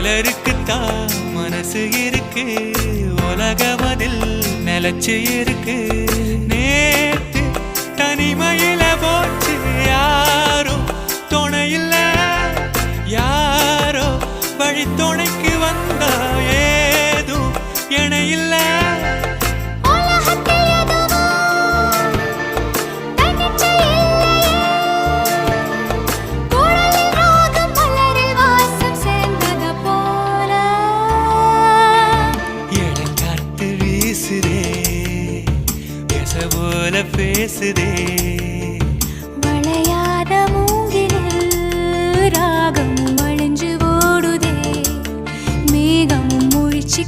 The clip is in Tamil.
சிலருக்குத்தான் மனசு இருக்கு. உலகம் அதில் நிலச்சு இருக்கு. நேத்து தனிமையில போச்சு. யாரோ துணையில்ல. யாரோ வழித்துணைக்கு வந்தா ஏதும் இணையில் போல பேசுதே. வளையாத மூங்கிலில் ராகமும் வழிஞ்சு ஓடுதே. மேகமும் முழிச்சு